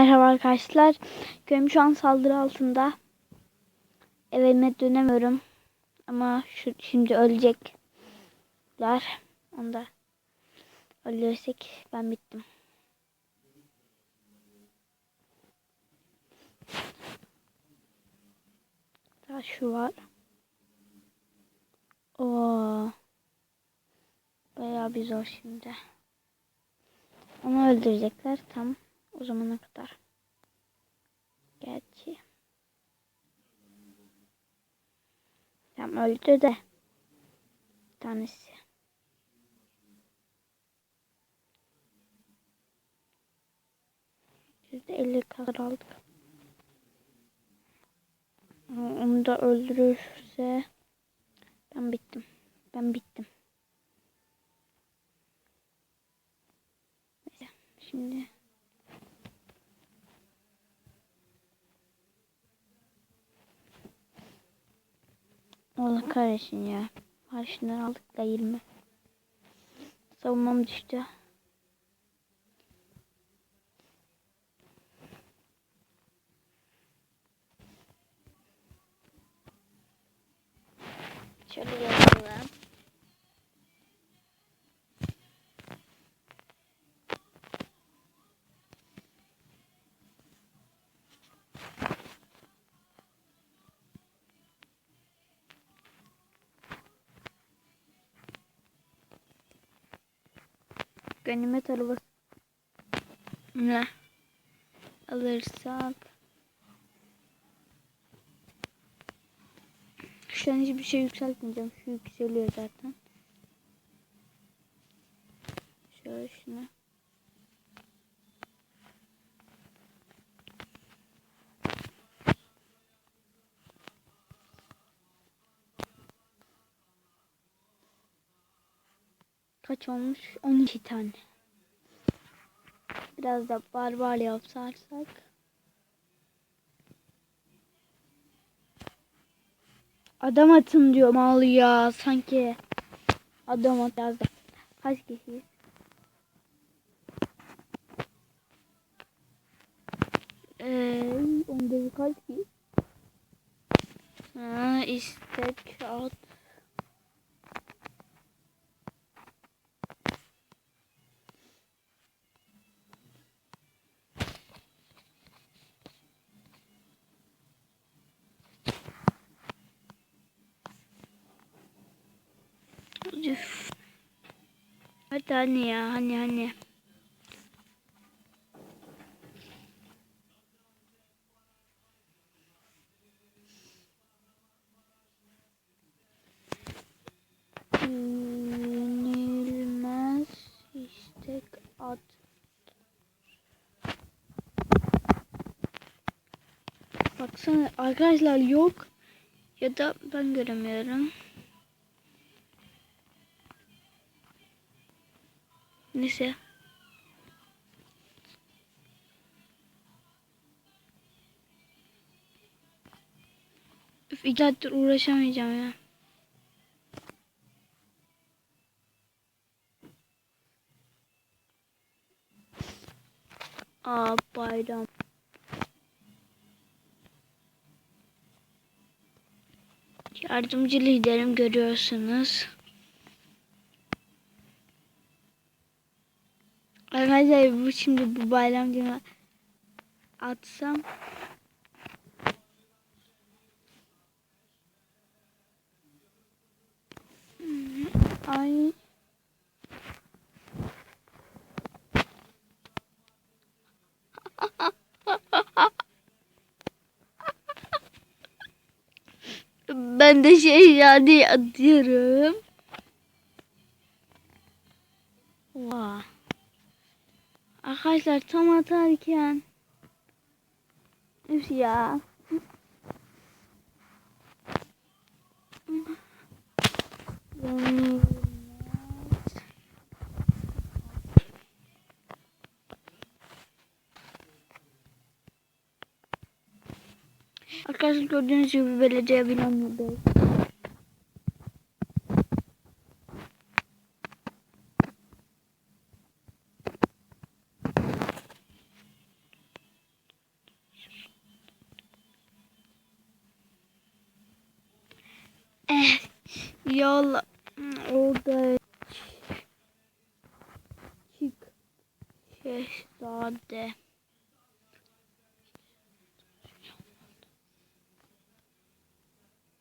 Merhaba arkadaşlar. Köyüm şu an saldırı altında. Evime dönemiyorum. Ama şu, şimdi ölecekler. Onda ölürsek ben bittim. Daha şu var. Oo. Bayağı bir zor şimdi. Onu öldürecekler tam o zamana kadar. Gerçi. Tam öldü de. Bir tanesi. Yüzde elli kadar aldık. Onu da öldürürse ben bittim. Ben bittim. Neyse şimdi Allah kahretsin ya. Harçından aldık da 20. Savunmam düştü. Şöyle yazalım. Ganimet arabası. Ne? Alırsak. Şu an hiçbir şey yükseltmeyeceğim. Şu yükseliyor zaten. Şöyle şunu. Kaç olmuş? 12 tane. Biraz da barbar yapsarsak. Adam atın diyor mal ya sanki. Adam at yazdı. Kaç kişiyiz? Eee onda kaç kişi? Ha istek at. Üf. Hadi hani ya hani hani. Yenilmez istek at. Baksana arkadaşlar yok ya da ben göremiyorum. Neyse. Üf iki saattir uğraşamayacağım ya. Aa bayram. Yardımcı liderim görüyorsunuz. Arkadaşlar bu şimdi bu bayram günü atsam ay ben de şey yani atıyorum. Arkadaşlar tam atarken Üf ya. Arkadaşlar gördüğünüz gibi belediye binamındayız. Orada çık. Şehzade.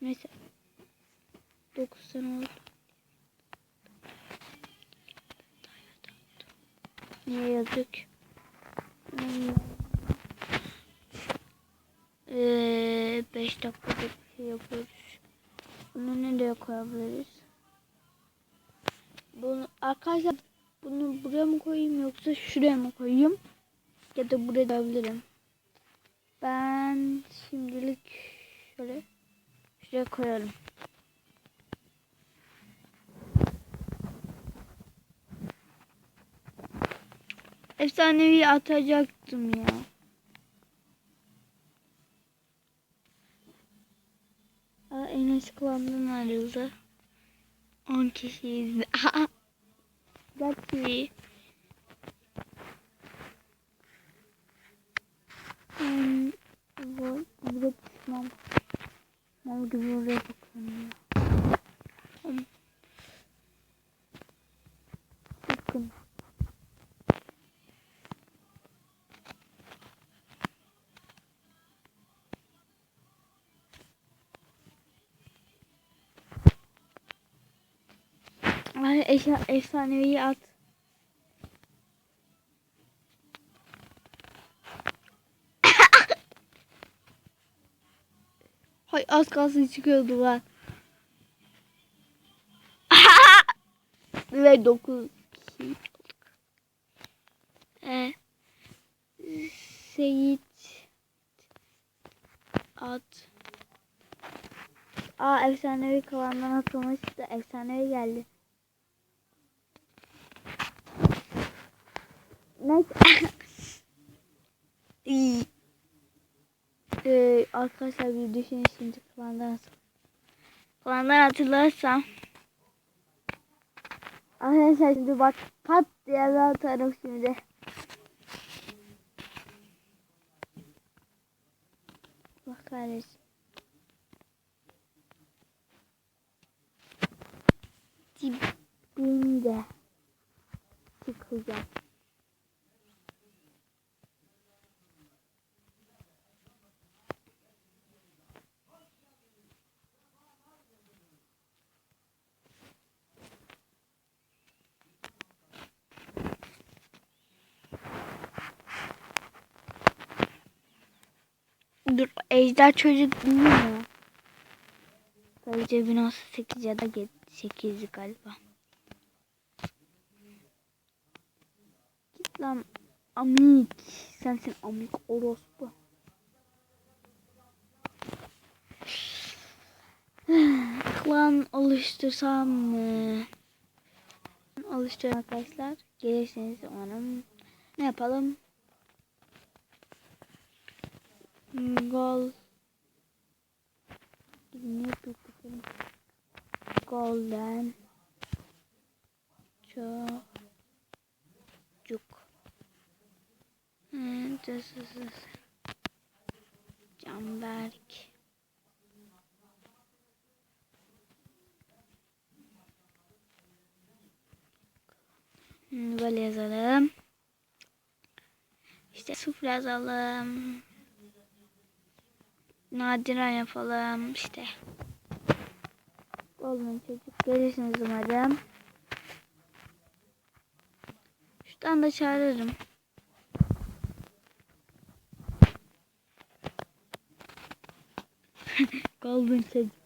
Neyse. 9 sene oldu. Niye yazık? Ee, 5 dakikada bir şey yapıyoruz. Bunu nereye koyabiliriz? Bunu arkadaşlar bunu buraya mı koyayım yoksa şuraya mı koyayım? Ya da buraya koyabilirim. Ben şimdilik şöyle şuraya koyalım. Efsanevi atacaktım ya. Aa, Enes klandan ayrıldı. 10 kişiyiz. Gerçi. Hmm, bu burada düşmem. Mal gibi oraya bakıyorum ya. Bakın. Eşya, efsanevi at. Hay az kalsın çıkıyordu lan. Ve 9 kişi. Ee, Seyit at. Aa efsanevi kalandan atılmıştı. Efsanevi geldi. Neyse. Ee, arkadaşlar bir düşünün şimdi klandan klandan hatırlarsam Arkadaşlar şimdi bak pat diye atarım şimdi. Bak kahretsin. Dibinde çıkacağım. Dur Ejder çocuk değil mi? Sadece 1038 ya da 8 galiba. Git lan amik. Sensin amik orospu. Klan oluştursam mı? Oluşturalım arkadaşlar. Gelirseniz umarım. Ne yapalım? Gol. Ne yapayım? Golden. Çocuk. Hmm, this is this. Canberk. Hmm, böyle yazalım. İşte sıfır yazalım. Nadiren yapalım işte. Olmayın çocuk. Gelirsiniz umarım. Şuradan da çağırırım. Golden çocuk.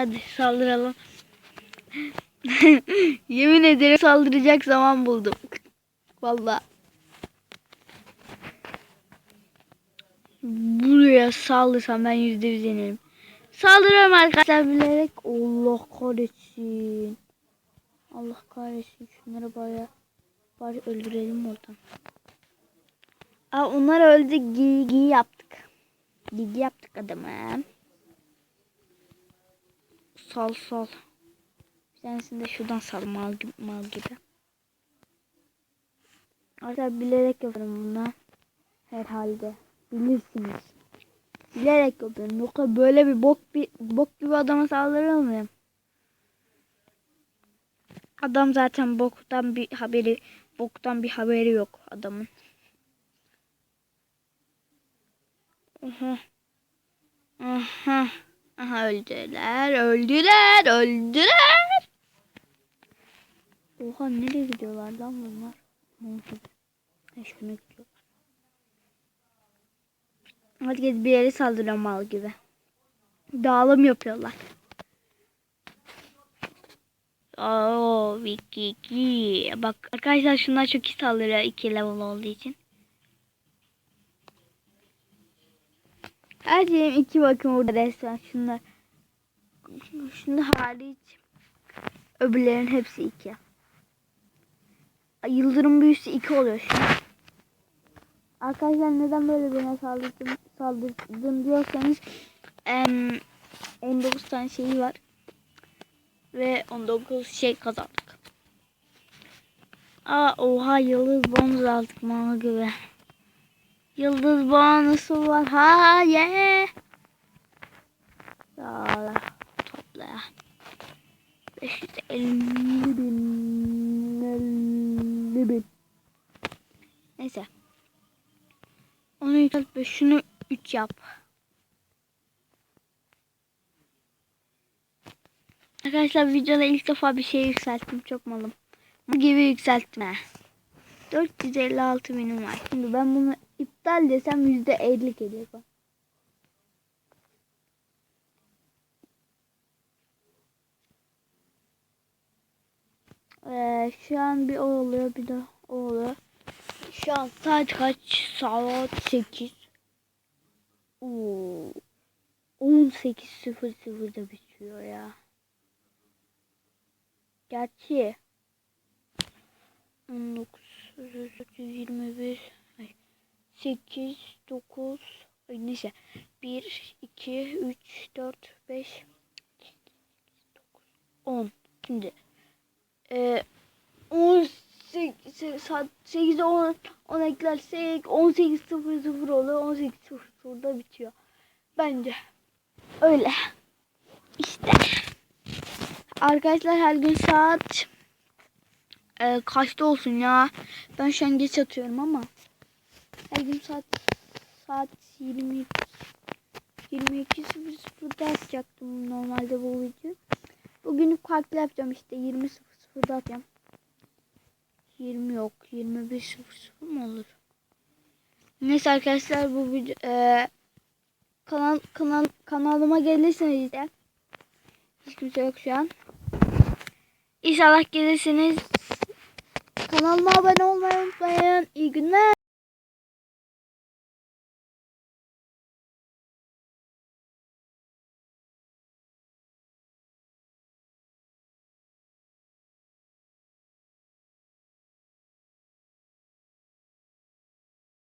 Hadi saldıralım. Yemin ederim saldıracak zaman buldum. Vallahi. Buraya saldırsam ben yüzde yüz yenerim. Saldırıyorum arkadaşlar bilerek. Allah kahretsin. Allah kahretsin. Şunları bari, bari öldürelim oradan. Aa, onlar öldü. Gigi yaptık. Gigi yaptık adamı. Sal sal. Bir tanesini de şuradan sal mal gibi. Mal gibi. Arkadaşlar bilerek yapıyorum bundan. Herhalde. Bilirsiniz. Bilerek yapıyorum. Yoksa böyle bir bok bir bok gibi adama saldırır mıyım? Adam zaten boktan bir haberi boktan bir haberi yok adamın. Aha. Aha. Aha öldüler, öldüler, öldüler. Oha nereye gidiyorlar lan bunlar? Ne oldu? Eşkine gidiyorlar. Git bir yere saldırıyor mal gibi. Dağılım yapıyorlar. Oo, iki. Bak arkadaşlar şunlar çok iyi saldırıyor 2 level olduğu için. Her şeyim iki bakın burada resmen şunlar. Şunu hariç. Öbürlerin hepsi iki. Yıldırım büyüsü iki oluyor an. Arkadaşlar neden böyle birine saldırdım, saldırdım diyorsanız em, 19 tane şeyi var. Ve 19 şey kazandık. Aa oha yıldız bonus aldık mama gibi. Yıldız bonusu var. Ha ye. Ya topla ya. 550 bin. 50 bin. Neyse. Onu yükseltme. Şunu 3 yap. Arkadaşlar videoda ilk defa bir şey yükselttim. Çok malım. Bu gibi yükselttim. ha. 456 binim var. Şimdi ben bunu iptal desem %50 gelir bak. Ee, şu an bir o oluyor bir de o oluyor. Şu an saat kaç? Saat 8. Oo. 18.00'da bitiyor ya. Gerçi 19 21 ay, 8 9 ay neyse. 1 2 3 4 5 10 şimdi e, 18 saat 8'e 10 10 eklersek 18.00 oluyor 18.00'da bitiyor. Bence öyle. İşte. Arkadaşlar her gün saat e, kaçta olsun ya? Ben şu an geç atıyorum ama her gün saat saat 20 22.00'da atacaktım normalde bu video bugün farklı yapacağım işte 20.00'da atacağım 20 yok 21.00 mu olur neyse arkadaşlar bu video e, kanal kanal kanalıma gelirseniz de hiç kimse yok şu an İnşallah gelirsiniz. Kanalıma abone olmayı unutmayın. İyi günler.